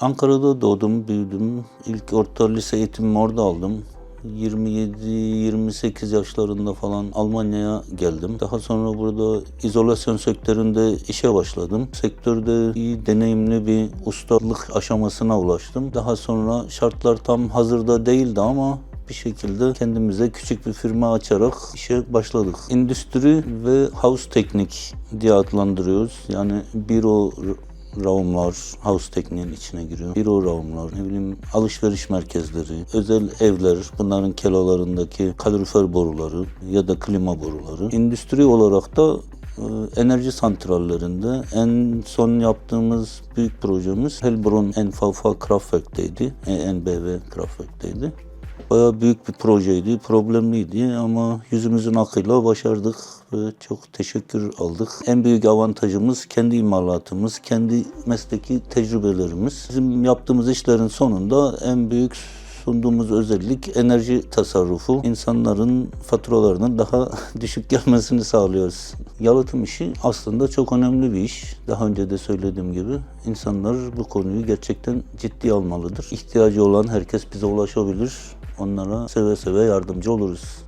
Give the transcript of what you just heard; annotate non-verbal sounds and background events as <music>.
Ankara'da doğdum, büyüdüm. İlk orta lise eğitimimi orada aldım. 27-28 yaşlarında falan Almanya'ya geldim. Daha sonra burada izolasyon sektöründe işe başladım. Sektörde iyi deneyimli bir ustalık aşamasına ulaştım. Daha sonra şartlar tam hazırda değildi ama bir şekilde kendimize küçük bir firma açarak işe başladık. Endüstri ve house teknik diye adlandırıyoruz. Yani büro raumlar house tekniğin içine giriyor. Büro raumlar, ne bileyim alışveriş merkezleri, özel evler, bunların kelolarındaki kalorifer boruları ya da klima boruları. Endüstri olarak da e, enerji santrallerinde en son yaptığımız büyük projemiz Helbron Enfalfa Kraftwerk'teydi. ENBV Kraftwerk'teydi. Bayağı büyük bir projeydi, problemliydi ama yüzümüzün akıyla başardık ve çok teşekkür aldık. En büyük avantajımız kendi imalatımız, kendi mesleki tecrübelerimiz. Bizim yaptığımız işlerin sonunda en büyük sunduğumuz özellik enerji tasarrufu. İnsanların faturalarının daha <laughs> düşük gelmesini sağlıyoruz. Yalıtım işi aslında çok önemli bir iş. Daha önce de söylediğim gibi insanlar bu konuyu gerçekten ciddiye almalıdır. İhtiyacı olan herkes bize ulaşabilir. Onlara seve seve yardımcı oluruz.